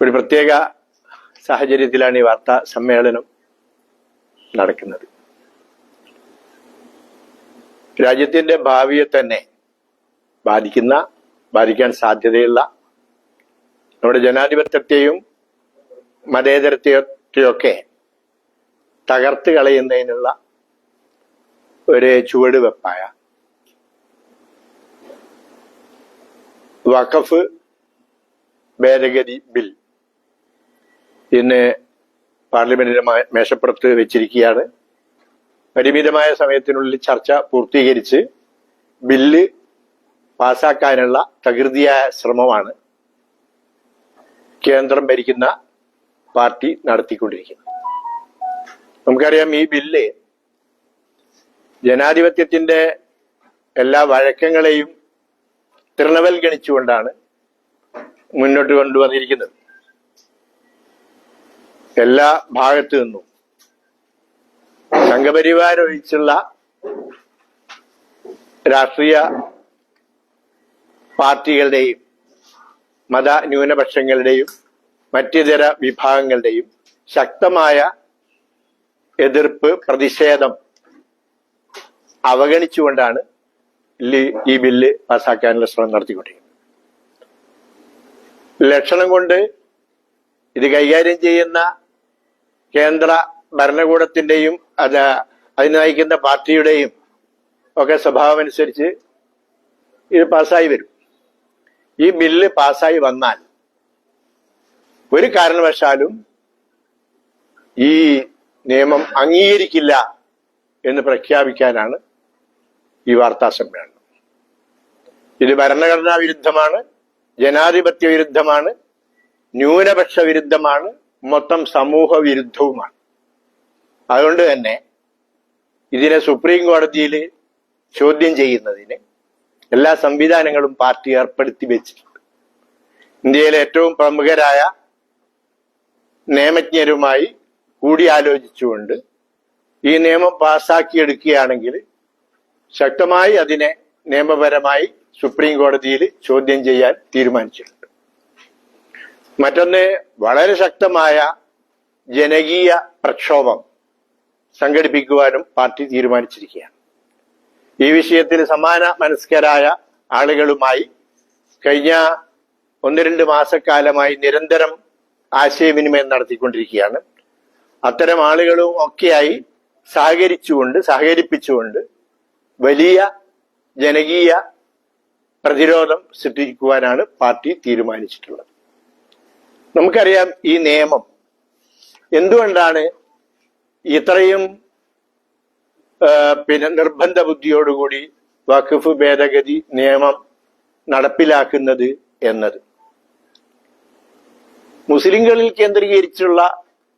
ഒരു പ്രത്യേക സാഹചര്യത്തിലാണ് ഈ വാർത്താ സമ്മേളനം നടക്കുന്നത്. രാജ്യത്തിന്റെ ഭാവിയെ തന്നെ ബാധിക്കുന്ന ബാധിക്കാൻ സാധ്യതയുള്ള നമ്മുടെ ജനാധിപത്യത്തെയും മതേതരത്തെയൊക്കെ തകർത്ത് കളയുന്നതിനുള്ള ഒരു ചുവടുവെപ്പായ വഖഫ് ഭേദഗതി ബിൽ ഇന്ന് പാർലമെന്റിന്റെ മേശപ്പുറത്ത് വെച്ചിരിക്കുകയാണ്. പരിമിതമായ സമയത്തിനുള്ളിൽ ചർച്ച പൂർത്തീകരിച്ച് ബില്ല് പാസാക്കാനുള്ള തകൃതിയായ ശ്രമമാണ് കേന്ദ്രം ഭരിക്കുന്ന പാർട്ടി നടത്തിക്കൊണ്ടിരിക്കുന്നത്. നമുക്കറിയാം ഈ ബില്ല് ജനാധിപത്യത്തിന്റെ എല്ലാ വഴക്കങ്ങളെയും തൃണവൽഗണിച്ചുകൊണ്ടാണ് മുന്നോട്ട് കൊണ്ടുവന്നിരിക്കുന്നത്. എല്ലാ ഭാഗത്തു നിന്നും സംഘപരിവാരൊഴിച്ചുള്ള രാഷ്ട്രീയ പാർട്ടികളുടെയും മത ന്യൂനപക്ഷങ്ങളുടെയും മറ്റിതര വിഭാഗങ്ങളുടെയും ശക്തമായ എതിർപ്പ് പ്രതിഷേധം അവഗണിച്ചുകൊണ്ടാണ് ഈ ബില്ല് പാസാക്കാനുള്ള ശ്രമം നടത്തിക്കൊണ്ടിരിക്കുന്നത്. ലക്ഷണം കൊണ്ട് ഇത് കൈകാര്യം ചെയ്യുന്ന കേന്ദ്ര ഭരണകൂടത്തിന്റെയും അത് അതിന് നയിക്കുന്ന പാർട്ടിയുടെയും ഒക്കെ സ്വഭാവം അനുസരിച്ച് ഇത് പാസ്സായി വരും. ഈ ബില്ല് പാസ്സായി വന്നാൽ ഒരു കാരണവശാലും ഈ നിയമം അംഗീകരിക്കില്ല എന്ന് പ്രഖ്യാപിക്കാനാണ് ഈ വാർത്താ സമ്മേളനം. ഇത് ഭരണഘടനാ വിരുദ്ധമാണ് ജനാധിപത്യ വിരുദ്ധമാണ് ന്യൂനപക്ഷ വിരുദ്ധമാണ് മൊത്തം സമൂഹ വിരുദ്ധവുമാണ് അതുകൊണ്ട് തന്നെ ഇതിനെ സുപ്രീം കോടതിയിൽ ചോദ്യം ചെയ്യുന്നതിന് എല്ലാ സംവിധാനങ്ങളും പാർട്ടി ഏർപ്പെടുത്തി വെച്ചിട്ടുണ്ട്. ഇന്ത്യയിലെ ഏറ്റവും പ്രമുഖരായ നിയമജ്ഞരുമായി കൂടിയാലോചിച്ചുകൊണ്ട് ഈ നിയമം പാസ്സാക്കിയെടുക്കുകയാണെങ്കിൽ ശക്തമായി അതിനെ നിയമപരമായി സുപ്രീം കോടതിയിൽ ചോദ്യം ചെയ്യാൻ തീരുമാനിച്ചിട്ടുണ്ട്. മറ്റൊന്ന് വളരെ ശക്തമായ ജനകീയ പ്രക്ഷോഭം സംഘടിപ്പിക്കുവാനും പാർട്ടി തീരുമാനിച്ചിരിക്കുകയാണ്. ഈ വിഷയത്തിൽ സമാന മനസ്കരായ ആളുകളുമായി കഴിഞ്ഞ ഒന്ന് രണ്ട് മാസക്കാലമായി നിരന്തരം ആശയവിനിമയം നടത്തിക്കൊണ്ടിരിക്കുകയാണ്. അത്തരം ആളുകളും ഒക്കെയായി സഹകരിച്ചുകൊണ്ട് സഹകരിപ്പിച്ചുകൊണ്ട് വലിയ ജനകീയ പ്രതിരോധം സൃഷ്ടിക്കുവാനാണ് പാർട്ടി തീരുമാനിച്ചിട്ടുള്ളത്. നമുക്കറിയാം ഈ നിയമം എന്തുകൊണ്ടാണ് ഇത്രയും പിന്നെ നിർബന്ധ ബുദ്ധിയോടുകൂടി വഖഫ് ഭേദഗതി നിയമം നടപ്പിലാക്കുന്നത് എന്നത്. മുസ്ലിങ്ങളിൽ കേന്ദ്രീകരിച്ചുള്ള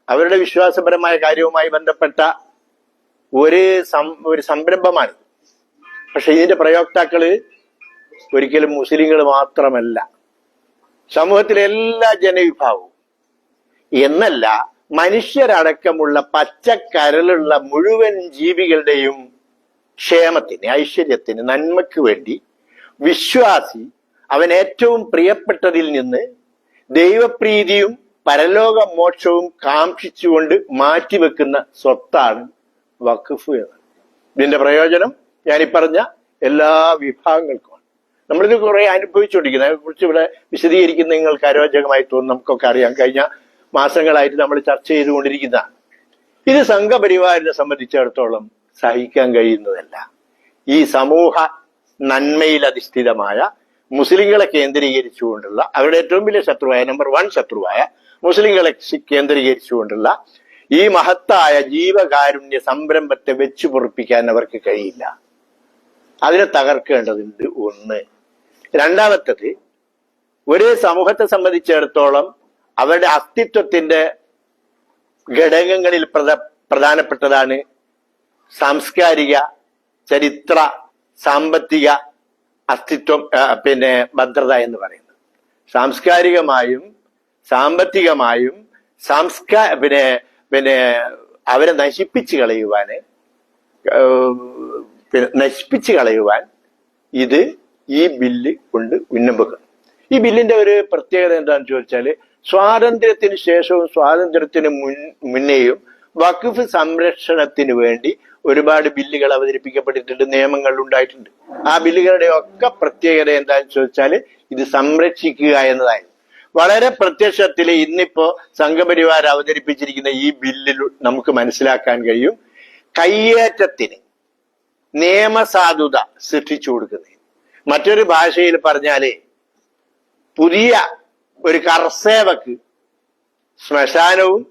അവരുടെ വിശ്വാസപരമായ കാര്യവുമായി ബന്ധപ്പെട്ട ഒരു ഒരു സംരംഭമാണ് പക്ഷെ ഇതിന്റെ പ്രയോക്താക്കൾ ഒരിക്കലും മുസ്ലിങ്ങൾ മാത്രമല്ല. സമൂഹത്തിലെ എല്ലാ ജനവിഭാഗവും. എന്നല്ല മനുഷ്യരടക്കമുള്ള പച്ചക്കരലുള്ള മുഴുവൻ ജീവികളുടെയും ക്ഷേമത്തിന് ഐശ്വര്യത്തിന് നന്മയ്ക്ക് വേണ്ടി വിശ്വാസി അവൻ ഏറ്റവും പ്രിയപ്പെട്ടതിൽ നിന്ന് ദൈവപ്രീതിയും പരലോക മോക്ഷവും കാക്ഷിച്ചുകൊണ്ട് മാറ്റിവെക്കുന്ന സ്വത്താണ് വഖഫ് എന്ന്. ഇതിന്റെ പ്രയോജനം ഞാനീ പറഞ്ഞ എല്ലാ വിഭാഗങ്ങൾക്കുമാണ് നമ്മളിത് കുറെ അനുഭവിച്ചുകൊണ്ടിരിക്കുന്നത് അതിനെക്കുറിച്ച് ഇവിടെ വിശദീകരിക്കുന്ന നിങ്ങൾക്ക് അരോചകമായി തോന്നും നമുക്കൊക്കെ അറിയാം. കഴിഞ്ഞ മാസങ്ങളായിട്ട് നമ്മൾ ചർച്ച ചെയ്തുകൊണ്ടിരിക്കുന്ന ഇത് സംഘപരിവാരിനെ സംബന്ധിച്ചിടത്തോളം സഹിക്കാൻ കഴിയുന്നതല്ല. ഈ സമൂഹ നന്മയിൽ അധിഷ്ഠിതമായ മുസ്ലിങ്ങളെ കേന്ദ്രീകരിച്ചുകൊണ്ടുള്ള അവരുടെ ഏറ്റവും വലിയ ശത്രുവായ നമ്പർ വൺ ശത്രുവായ മുസ്ലിങ്ങളെ കേന്ദ്രീകരിച്ചുകൊണ്ടുള്ള ഈ മഹത്തായ ജീവകാരുണ്യ സംരംഭത്തെ വെച്ചു പൊറപ്പിക്കാൻ അവർക്ക് കഴിയില്ല. അതിനെ തകർക്കേണ്ടതുണ്ട് ഒന്ന്. രണ്ടാമത്തത് ഒരു സമൂഹത്തെ സംബന്ധിച്ചിടത്തോളം അവരുടെ അസ്തിത്വത്തിന്റെ ഘടകങ്ങളിൽ പ്രധ പ്രധാനപ്പെട്ടതാണ് സാംസ്കാരിക ചരിത്ര സാമ്പത്തിക അസ്തിത്വം പിന്നെ ഭദ്രത എന്ന് പറയുന്നത്. സാംസ്കാരികമായും സാമ്പത്തികമായും സംസ്കാ പിന്നെ പിന്നെ അവരെ നശിപ്പിച്ചു കളയുവാന് നശിപ്പിച്ചു കളയുവാൻ ഇത് ഈ ബില്ല് കൊണ്ട് ഉന്നമ്പക്കുന്നത് ഈ ബില്ലിന്റെ ഒരു പ്രത്യേകത എന്താണെന്ന് ചോദിച്ചാൽ സ്വാതന്ത്ര്യത്തിന് ശേഷവും സ്വാതന്ത്ര്യത്തിന് മുൻ മുന്നേയും വഖഫ് സംരക്ഷണത്തിന് വേണ്ടി ഒരുപാട് ബില്ലുകൾ അവതരിപ്പിക്കപ്പെട്ടിട്ടുണ്ട് നിയമങ്ങൾ ഉണ്ടായിട്ടുണ്ട്. ആ ബില്ലുകളുടെ ഒക്കെ പ്രത്യേകത എന്താണെന്ന് ചോദിച്ചാൽ ഇത് സംരക്ഷിക്കുക എന്നതായിരുന്നു. വളരെ പ്രത്യക്ഷത്തിൽ ഇന്നിപ്പോ സംഘപരിവാർ അവതരിപ്പിച്ചിരിക്കുന്ന ഈ ബില്ലിൽ നമുക്ക് മനസ്സിലാക്കാൻ കഴിയും. കയ്യേറ്റത്തിന് നിയമസാധുത സൃഷ്ടിച്ചു കൊടുക്കുന്നത് മറ്റൊരു ഭാഷയിൽ പറഞ്ഞാൽ പുതിയ ഒരു കർസേവക്ക് ശ്മശാനവും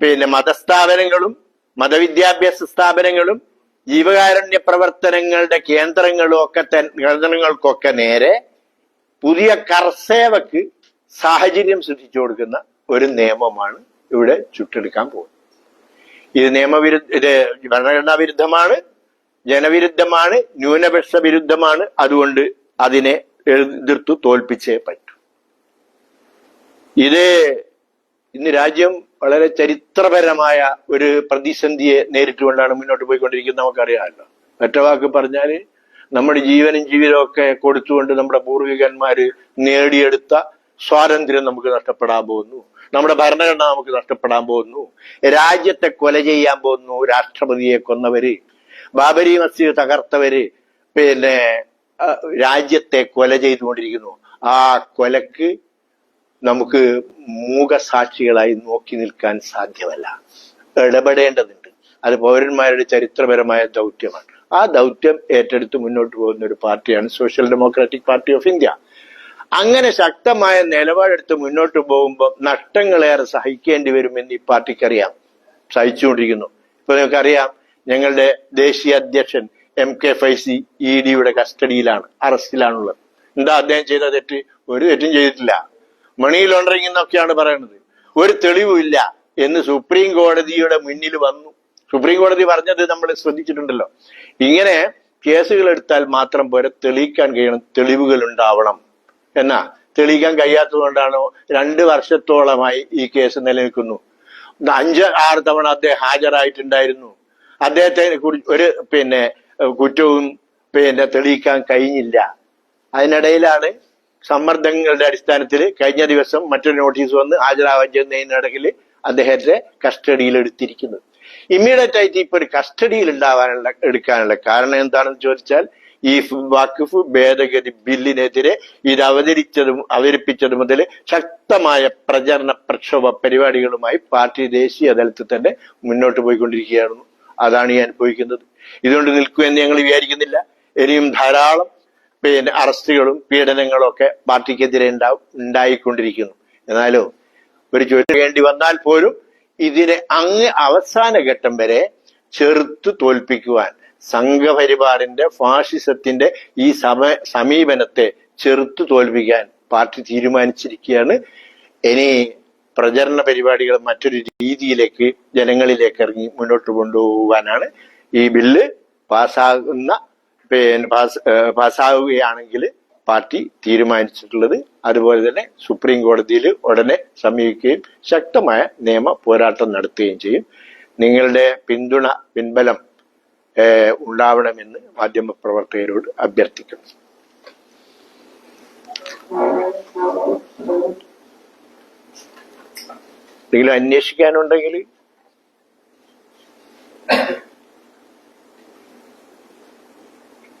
പിന്നെ മതസ്ഥാപനങ്ങളും മതവിദ്യാഭ്യാസ സ്ഥാപനങ്ങളും ജീവകാരുണ്യ പ്രവർത്തനങ്ങളുടെ കേന്ദ്രങ്ങളും ഒക്കെ കേന്ദ്രങ്ങൾക്കൊക്കെ നേരെ പുതിയ കർസേവക്ക് സാഹചര്യം സൃഷ്ടിച്ചു കൊടുക്കുന്ന ഒരു നിയമമാണ് ഇവിടെ ചുട്ടെടുക്കാൻ പോകുന്നത്. ഇത് നിയമവിരുദ്ധ ഇത് ഭരണഘടനാ വിരുദ്ധമാണ് ജനവിരുദ്ധമാണ് ന്യൂനപക്ഷ വിരുദ്ധമാണ് അതുകൊണ്ട് അതിനെ എതിർത്തു തോൽപ്പിച്ചേ പറ്റൂ. ഇത് ഇന്ന് രാജ്യം വളരെ ചരിത്രപരമായ ഒരു പ്രതിസന്ധിയെ നേരിട്ടുകൊണ്ടാണ് മുന്നോട്ട് പോയിക്കൊണ്ടിരിക്കുന്നത് നമുക്കറിയാമല്ലോ. ഒറ്റ വാക്ക് പറഞ്ഞാൽ നമ്മുടെ ജീവനും ജീവിതവും ഒക്കെ കൊടുത്തുകൊണ്ട് നമ്മുടെ പൂർവികന്മാര് നേടിയെടുത്ത സ്വാതന്ത്ര്യം നമുക്ക് നഷ്ടപ്പെടാൻ പോകുന്നു. നമ്മുടെ ഭരണഘടന നമുക്ക് നഷ്ടപ്പെടാൻ പോകുന്നു. രാജ്യത്തെ കൊല ചെയ്യാൻ പോകുന്നു. രാഷ്ട്രപതിയെ കൊന്നവര്. ബാബരി മസ്ജിദ് തകർത്തവര് പിന്നെ രാജ്യത്തെ കൊല ചെയ്തുകൊണ്ടിരിക്കുന്നു. ആ കൊലക്ക് നമുക്ക് മൂകസാക്ഷികളായി നോക്കി നിൽക്കാൻ സാധ്യമല്ല. ഇടപെടേണ്ടതുണ്ട്. അത് പൗരന്മാരുടെ ചരിത്രപരമായ ദൗത്യമാണ്. ആ ദൗത്യം ഏറ്റെടുത്ത് മുന്നോട്ട് പോകുന്ന ഒരു പാർട്ടിയാണ് social democratic party of India. അങ്ങനെ ശക്തമായ നിലപാടെടുത്ത് മുന്നോട്ട് പോകുമ്പോൾ നഷ്ടങ്ങളേറെ സഹിക്കേണ്ടി വരുമെന്ന് ഈ പാർട്ടിക്കറിയാം. സഹിച്ചുകൊണ്ടിരിക്കുന്നു. ഇപ്പൊ നിങ്ങൾക്കറിയാം ഞങ്ങളുടെ ദേശീയ അധ്യക്ഷൻ എം കെ ഫൈസി ഇ ഡിയുടെ കസ്റ്റഡിയിലാണ് അറസ്റ്റിലാണുള്ളത്. എന്താ അദ്ദേഹം ചെയ്ത തെറ്റ്? ഒരു തെറ്റും ചെയ്തിട്ടില്ല. മണി ലോണ്ടറിംഗ് എന്നൊക്കെയാണ് പറയുന്നത്. ഒരു തെളിവുമില്ല എന്ന് സുപ്രീം കോടതിയുടെ മുന്നിൽ വന്നു. സുപ്രീം കോടതി പറഞ്ഞത് നമ്മൾ ശ്രദ്ധിച്ചിട്ടുണ്ടല്ലോ. ഇങ്ങനെ കേസുകൾ എടുത്താൽ മാത്രം പോരെ തെളിയിക്കാൻ കഴിയണം തെളിവുകൾ ഉണ്ടാവണം. എന്നാ? തെളിയിക്കാൻ കഴിയാത്തതുകൊണ്ടാണോ രണ്ട് വർഷത്തോളമായി ഈ കേസ് നിലനിൽക്കുന്നു. അഞ്ച് ആറ് തവണ അദ്ദേഹം ഹാജരായിട്ടുണ്ടായിരുന്നു. അദ്ദേഹത്തെ ഒരു പിന്നെ കുറ്റവും പിന്നെ തെളിയിക്കാൻ കഴിഞ്ഞില്ല. അതിനിടയിലാണ് സമ്മർദ്ദങ്ങളുടെ അടിസ്ഥാനത്തിൽ കഴിഞ്ഞ ദിവസം മറ്റൊരു നോട്ടീസ് വന്ന് ഹാജരാവാൻ ചെയ്യുന്നതിനിടയിൽ അദ്ദേഹത്തെ കസ്റ്റഡിയിൽ എടുത്തിരിക്കുന്നത് ഇമ്മീഡിയറ്റ് ആയിട്ട് ഇപ്പൊ ഒരു കസ്റ്റഡിയിൽ ഉണ്ടാവാനുള്ള എടുക്കാനുള്ള കാരണം എന്താണെന്ന് ചോദിച്ചാൽ ഈ വാക്കിഫ് ഭേദഗതി ബില്ലിനെതിരെ ഇത് അവതരിച്ചതും അവതരിപ്പിച്ചത് മുതൽ ശക്തമായ പ്രചരണ പ്രക്ഷോഭ പരിപാടികളുമായി പാർട്ടി ദേശീയ തലത്തിൽ തന്നെ മുന്നോട്ട് പോയിക്കൊണ്ടിരിക്കുകയാണ് അതാണ് ഈ അനുഭവിക്കുന്നത്. ഇതുകൊണ്ട് നിൽക്കുമെന്ന് ഞങ്ങൾ വിചാരിക്കുന്നില്ല. ഇനിയും ധാരാളം പിന്നെ അറസ്റ്റുകളും പീഡനങ്ങളും ഒക്കെ പാർട്ടിക്കെതിരെ ഉണ്ടാവും ഉണ്ടായിക്കൊണ്ടിരിക്കുന്നു. എന്നാലോ ഒരു ചോദ്യം വേണ്ടി വന്നാൽ പോലും ഇതിനെ അങ്ങ് അവസാന ഘട്ടം വരെ ചെറുത്തു തോൽപ്പിക്കുവാൻ സംഘപരിവാറിന്റെ ഫാഷിസത്തിന്റെ ഈ സമ സമീപനത്തെ ചെറുത്തു തോൽപ്പിക്കാൻ പാർട്ടി തീരുമാനിച്ചിരിക്കുകയാണ്. ഇനി പ്രചരണ പരിപാടികൾ മറ്റൊരു രീതിയിലേക്ക് ജനങ്ങളിലേക്ക് ഇറങ്ങി മുന്നോട്ട് കൊണ്ടുപോകാനാണ് ഈ ബില്ല് പാസ്സാകുന്ന പിന്നെ പാസ് പാസ്സാവുകയാണെങ്കിൽ പാർട്ടി തീരുമാനിച്ചിട്ടുള്ളത്. അതുപോലെ തന്നെ സുപ്രീം കോടതിയിൽ ഉടനെ സമീപിക്കുകയും ശക്തമായ നിയമ പോരാട്ടം നടത്തുകയും ചെയ്യും. നിങ്ങളുടെ പിന്തുണ പിൻബലം ഉണ്ടാവണമെന്ന് മാധ്യമപ്രവർത്തകരോട് അഭ്യർത്ഥിക്കുന്നു. എന്തെങ്കിലും അന്വേഷിക്കാനുണ്ടെങ്കിൽ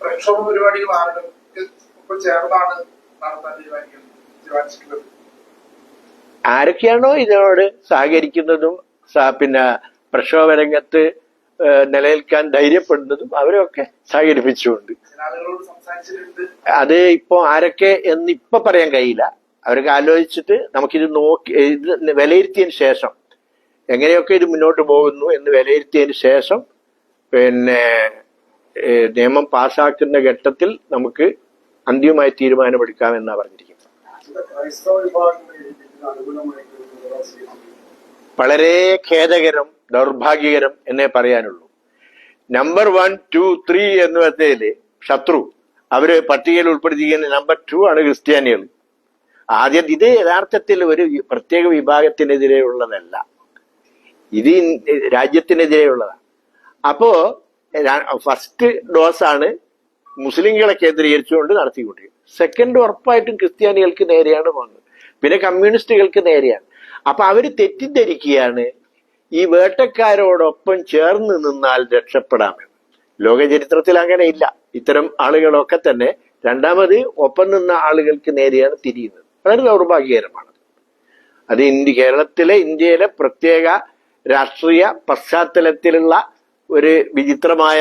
പ്രക്ഷോഭ പരിപാടികൾ ആരുടെ ഒപ്പം ചേർന്നാണ് നടത്താൻ തീരുമാനിക്കുന്നത് തീരുമാനിച്ചിട്ടുള്ളത്? ആരൊക്കെയാണോ ഇതിനോട് സഹകരിക്കുന്നതും പിന്നെ പ്രക്ഷോഭ രംഗത്ത് നിലനിൽക്കാൻ ധൈര്യപ്പെടുന്നതും അവരൊക്കെ സഹകരിപ്പിച്ചുകൊണ്ട്. അത് ഇപ്പോ ആരൊക്കെ എന്ന് ഇപ്പൊ പറയാൻ കഴിയില്ല. അവരൊക്കെ ആലോചിച്ചിട്ട് നമുക്കിത് നോക്കി ഇത് വിലയിരുത്തിയതിന് ശേഷം എങ്ങനെയൊക്കെ ഇത് മുന്നോട്ട് പോകുന്നു എന്ന് വിലയിരുത്തിയതിന് ശേഷം പിന്നെ നിയമം പാസ്സാക്കുന്ന ഘട്ടത്തിൽ നമുക്ക് അന്തിമമായ പറഞ്ഞിരിക്കുന്നത്. വിഭാഗങ്ങളെ ഇതിന് അനുകൂലമായിട്ട് വളരെ ഖേദകരം ദൗർഭാഗ്യകരം എന്നേ പറയാനുള്ളൂ. നമ്പർ വൺ ടു ത്രീ എന്ന് പറഞ്ഞതിൽ ശത്രു അവർ പട്ടികയിൽ ഉൾപ്പെടുത്തിയിരിക്കുന്ന നമ്പർ ടു ആണ് ക്രിസ്ത്യാനികൾ. ആദ്യം ഇത് യഥാർത്ഥത്തിൽ ഒരു പ്രത്യേക വിഭാഗത്തിനെതിരെ ഉള്ളതല്ല ഇത് രാജ്യത്തിനെതിരെയുള്ളതാണ്. അപ്പോ ഫസ്റ്റ് ഡോസാണ് മുസ്ലിങ്ങളെ കേന്ദ്രീകരിച്ചുകൊണ്ട് നടത്തിക്കൊണ്ടിരിക്കുന്നത്. സെക്കൻഡ് ഉറപ്പായിട്ടും ക്രിസ്ത്യാനികൾക്ക് നേരെയാണ് പോകുന്നത്. പിന്നെ കമ്മ്യൂണിസ്റ്റുകൾക്ക് നേരെയാണ്. അപ്പൊ അവർ തെറ്റിദ്ധരിക്കുകയാണ്. ഈ വേട്ടക്കാരോടൊപ്പം ചേർന്ന് നിന്നാൽ രക്ഷപ്പെടാമെന്ന്. ലോകചരിത്രത്തിൽ അങ്ങനെ ഇല്ല. ഇത്തരം ആളുകളൊക്കെ തന്നെ രണ്ടാമത് ഒപ്പം നിന്ന ആളുകൾക്ക് നേരെയാണ് തിരിയുന്നത്. വളരെ ദൗർഭാഗ്യകരമാണ്. അത് ഇന്ത്യ കേരളത്തിലെ ഇന്ത്യയിലെ പ്രത്യേക രാഷ്ട്രീയ പശ്ചാത്തലത്തിലുള്ള ഒരു വിചിത്രമായ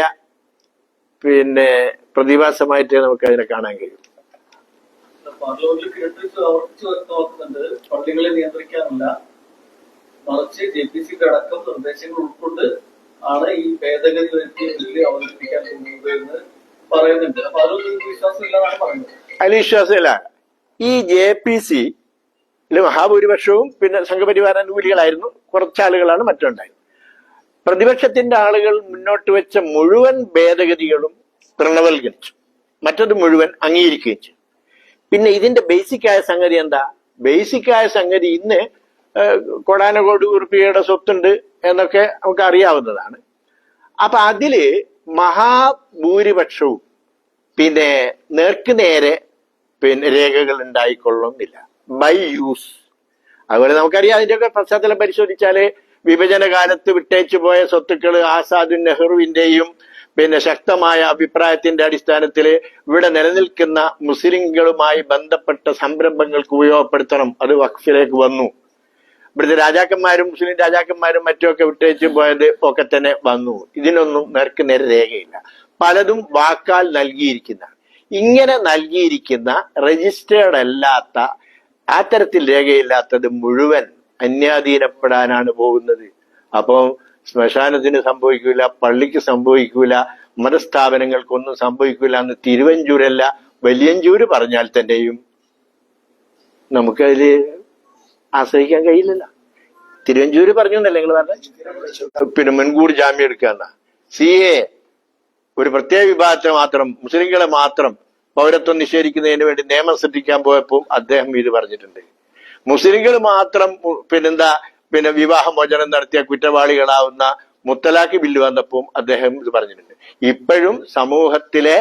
പിന്നെ പ്രതിഭാസമായിട്ട് നമുക്ക് അതിനെ കാണാൻ കഴിയും. പാർലമെന്റിൽ കേട്ടിട്ട് വ്യക്തമാക്കുന്നുണ്ട് പള്ളികളെ നിയന്ത്രിക്കാനല്ല. മറിച്ച് ജെ പി സിക്ക് അടക്കം നിർദ്ദേശങ്ങൾ ഉൾക്കൊണ്ട് ആണ് ഈ ഭേദഗതി വരുത്തിയ ബില്ല് അവതരിപ്പിക്കാൻ പോകുന്നത് എന്ന് പറയുന്നുണ്ട്. അപ്പൊ അതൊന്നും വിശ്വാസം ഇല്ലെന്നാണ് പറയുന്നത്. അതിൽ വിശ്വാസമില്ല. ഈ ജെ പി സി മഹാഭൂരിപക്ഷവും പിന്നെ സംഘപരിവാര അനുകൂലികളായിരുന്നു. കുറച്ചാളുകളാണ് മറ്റുണ്ടായത്. പ്രതിപക്ഷത്തിന്റെ ആളുകൾ മുന്നോട്ട് വെച്ച മുഴുവൻ ഭേദഗതികളും തൃണവൽകരിച്ചു. മറ്റത് മുഴുവൻ അംഗീകരിക്കുകയും ചെയ്തു. പിന്നെ ഇതിന്റെ ബേസിക് ആയ സംഗതി എന്താ? ബേസിക് ആയ സംഗതി ഇന്ന് കോടാനകോടി ഉറുപ്പികയുടെ സ്വത്തുണ്ട് എന്നൊക്കെ നമുക്ക് അറിയാവുന്നതാണ്. അപ്പൊ അതിൽ മഹാഭൂരിപക്ഷവും പിന്നെ നേർക്ക് നേരെ പിന്നെ രേഖകൾ ഉണ്ടായിക്കൊള്ളുന്നില്ല. ബൈ യൂസ് അതുപോലെ നമുക്കറിയാം അതിന്റെയൊക്കെ പശ്ചാത്തലം പരിശോധിച്ചാൽ വിഭജന കാലത്ത് വിട്ടേച്ചു പോയ സ്വത്തുക്കൾ ആസാദുൻ നെഹ്റുവിന്റെയും പിന്നെ ശക്തമായ അഭിപ്രായത്തിന്റെ അടിസ്ഥാനത്തിൽ ഇവിടെ നിലനിൽക്കുന്ന മുസ്ലിങ്ങളുമായി ബന്ധപ്പെട്ട സംരംഭങ്ങൾക്ക് ഉപയോഗപ്പെടുത്തണം. അത് വഖഫിലേക്ക് വന്നു. ഇവിടുത്തെ രാജാക്കന്മാരും മുസ്ലിം രാജാക്കന്മാരും മറ്റുമൊക്കെ വിട്ടേച്ചു പോയത് ഒക്കെ തന്നെ വന്നു. ഇതിനൊന്നും നേർക്ക് നേരെ രേഖയില്ല. പലതും വാക്കാൽ നൽകിയിരിക്കുന്ന ഇങ്ങനെ നൽകിയിരിക്കുന്ന രജിസ്റ്റേർഡ് അല്ലാത്ത ആ തരത്തിൽ രേഖയില്ലാത്തത് മുഴുവൻ അന്യാധീനപ്പെടാനാണ് പോകുന്നത്. അപ്പോ ശ്മശാനത്തിന് സംഭവിക്കൂല പള്ളിക്ക് സംഭവിക്കൂല മതസ്ഥാപനങ്ങൾക്കൊന്നും സംഭവിക്കൂല എന്ന് തിരുവഞ്ചൂരല്ല വലിയഞ്ചൂര് പറഞ്ഞാൽ തന്നെയും നമുക്കതിൽ ആശ്രയിക്കാൻ കഴിയില്ലല്ലോ. തിരുവഞ്ചൂര് പറഞ്ഞു എന്നല്ലേ നിങ്ങൾ പറഞ്ഞ പിന്നെ മുൻകൂർ ജാമ്യം എടുക്കുക എന്നാ സി എ ഒരു പ്രത്യേക വിഭാഗത്തിന് മാത്രം മുസ്ലിങ്ങളെ മാത്രം പൗരത്വം നിഷേധിക്കുന്നതിന് വേണ്ടി നിയമം സൃഷ്ടിക്കാൻ പോയപ്പോൾ അദ്ദേഹം ഇത് പറഞ്ഞിട്ടുണ്ട്. മുസ്ലിങ്ങൾ മാത്രം പിന്നെന്താ പിന്നെ വിവാഹമോചനം നടത്തിയ കുറ്റവാളികളാവുന്ന മുത്തലാഖ് ബില്ല് വന്നപ്പോൾ അദ്ദേഹം ഇത് പറഞ്ഞിട്ടുണ്ട്. ഇപ്പോഴും സമൂഹത്തിലെ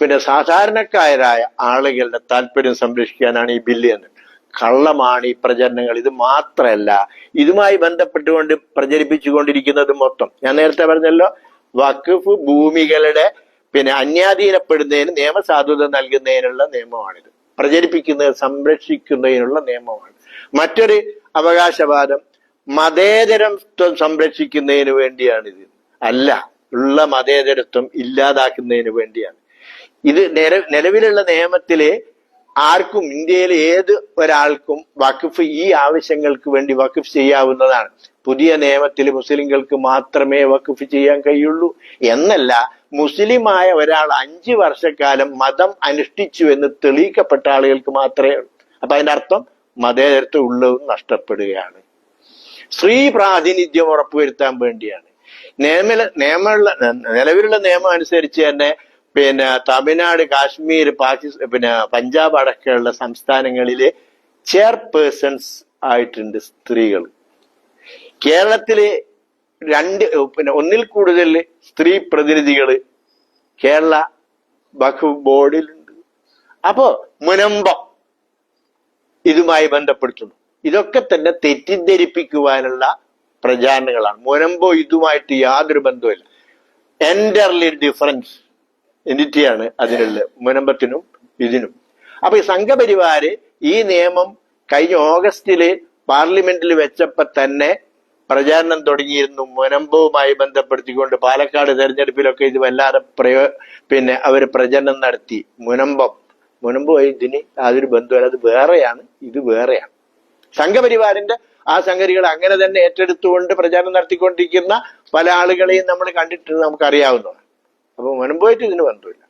പിന്നെ സാധാരണക്കാരായ ആളുകളുടെ താല്പര്യം സംരക്ഷിക്കാനാണ് ഈ ബില്ല് എന്ന്. കള്ളമാണ് ഈ പ്രചരണങ്ങൾ. ഇത് മാത്രമല്ല ഇതുമായി ബന്ധപ്പെട്ടുകൊണ്ട് പ്രചരിപ്പിച്ചുകൊണ്ടിരിക്കുന്നത് മൊത്തം. ഞാൻ നേരത്തെ പറഞ്ഞല്ലോ വഖഫ് ഭൂമികളുടെ പിന്നെ അന്യാധീനപ്പെടുന്നതിന് നിയമസാധുത നൽകുന്നതിനുള്ള നിയമമാണിത്. പ്രചരിപ്പിക്കുന്നത് സംരക്ഷിക്കുന്നതിനുള്ള നിയമമാണ്. മറ്റൊരു അവകാശവാദം മതേതരത്വം സംരക്ഷിക്കുന്നതിന് വേണ്ടിയാണിത്. അല്ല ഉള്ള മതേതരത്വം ഇല്ലാതാക്കുന്നതിന് വേണ്ടിയാണ്. ഇത് നില നിലവിലുള്ള നിയമത്തിലെ ആർക്കും ഇന്ത്യയിലെ ഏത് ഒരാൾക്കും വഖഫ് ഈ ആവശ്യങ്ങൾക്ക് വേണ്ടി വഖഫ് ചെയ്യാവുന്നതാണ്. പുതിയ നിയമത്തിൽ മുസ്ലിങ്ങൾക്ക് മാത്രമേ വഖഫ് ചെയ്യാൻ കഴിയുള്ളൂ. എന്നല്ല മുസ്ലിമായ ഒരാൾ അഞ്ചു വർഷക്കാലം മതം അനുഷ്ഠിച്ചു എന്ന് തെളിയിക്കപ്പെട്ട ആളുകൾക്ക് മാത്രമേ ഉള്ളൂ. അപ്പൊ അതിന്റെ അർത്ഥം മതേതരത്വം ഉള്ളതും നഷ്ടപ്പെടുകയാണ്. സ്ത്രീ പ്രാതിനിധ്യം ഉറപ്പുവരുത്താൻ വേണ്ടിയാണ്. നിയമ നിയമമുള്ള നിലവിലുള്ള നിയമം അനുസരിച്ച് തന്നെ പിന്നെ തമിഴ്നാട് കാശ്മീർ പാകിസ്ഥാൻ പിന്നെ പഞ്ചാബ് അടക്കമുള്ള സംസ്ഥാനങ്ങളിലെ ചെയർപേഴ്സൺസ് ആയിട്ടുണ്ട് സ്ത്രീകൾ. കേരളത്തിലെ രണ്ട് പിന്നെ ഒന്നിൽ കൂടുതൽ സ്ത്രീ പ്രതിനിധികൾ കേരള വഖഫ് ബോർഡിലുണ്ട്. അപ്പോ മുനമ്പം ഇതുമായി ബന്ധപ്പെടുത്തുന്നു. ഇതൊക്കെ തന്നെ തെറ്റിദ്ധരിപ്പിക്കുവാനുള്ള പ്രചാരണങ്ങളാണ്. മുനമ്പോ ഇതുമായിട്ട് യാതൊരു ബന്ധവുമില്ല. എന്റർലി ഡിഫറൻസ് എനിറ്റിയാണ് അതിനുള്ള മുനമ്പത്തിനും ഇതിനും. അപ്പൊ ഈ സംഘപരിവാര് ഈ നിയമം കഴിഞ്ഞ ഓഗസ്റ്റിൽ പാർലമെന്റിൽ വെച്ചപ്പോ തന്നെ പ്രചാരണം തുടങ്ങിയിരുന്നു. മുനമ്പവുമായി ബന്ധപ്പെടുത്തിക്കൊണ്ട് പാലക്കാട് തെരഞ്ഞെടുപ്പിലൊക്കെ ഇത് വല്ലാതെ പ്രയോ പിന്നെ അവർ പ്രചരണം നടത്തി. മുനമ്പം മുനമ്പുമായി ഇതിന് യാതൊരു ബന്ധമല്ല അത് വേറെയാണ്. ഇത് വേറെയാണ്. സംഘപരിവാറിന്റെ ആ സംഗതികൾ അങ്ങനെ തന്നെ ഏറ്റെടുത്തുകൊണ്ട് പ്രചാരണം നടത്തിക്കൊണ്ടിരിക്കുന്ന പല ആളുകളെയും നമ്മൾ കണ്ടിട്ടുണ്ട് നമുക്ക് അറിയാവുന്നതാണ് അപ്പൊ മുൻപോയിട്ട് ഇതിന് ബന്ധമില്ല.